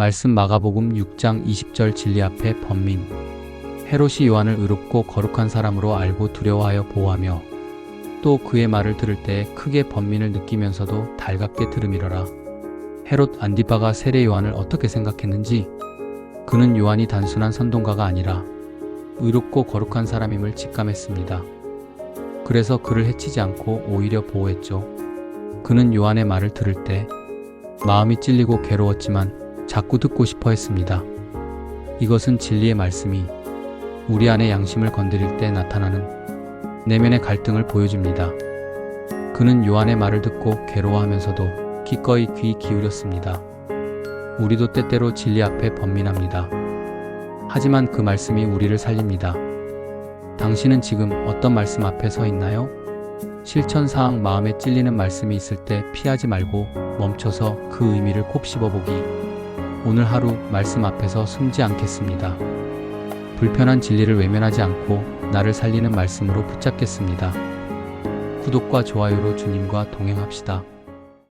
말씀 마가복음 6장 20절 진리 앞에 번민. 헤롯이 요한을 의롭고 거룩한 사람으로 알고 두려워하여 보호하며 또 그의 말을 들을 때 크게 번민을 느끼면서도 달갑게 들음이러라. 헤롯 안디바가 세례 요한을 어떻게 생각했는지 그는 요한이 단순한 선동가가 아니라 의롭고 거룩한 사람임을 직감했습니다. 그래서 그를 해치지 않고 오히려 보호했죠. 그는 요한의 말을 들을 때 마음이 찔리고 괴로웠지만 자꾸 듣고 싶어 했습니다. 이것은 진리의 말씀이 우리 안의 양심을 건드릴 때 나타나는 내면의 갈등을 보여줍니다. 그는 요한의 말을 듣고 괴로워하면서도 기꺼이 귀 기울였습니다. 우리도 때때로 진리 앞에 번민합니다. 하지만 그 말씀이 우리를 살립니다. 당신은 지금 어떤 말씀 앞에 서 있나요? 실천 사항 마음에 찔리는 말씀이 있을 때 피하지 말고 멈춰서 그 의미를 콕 씹어 보기. 오늘 하루 말씀 앞에서 숨지 않겠습니다. 불편한 진리를 외면하지 않고 나를 살리는 말씀으로 붙잡겠습니다. 구독과 좋아요로 주님과 동행합시다.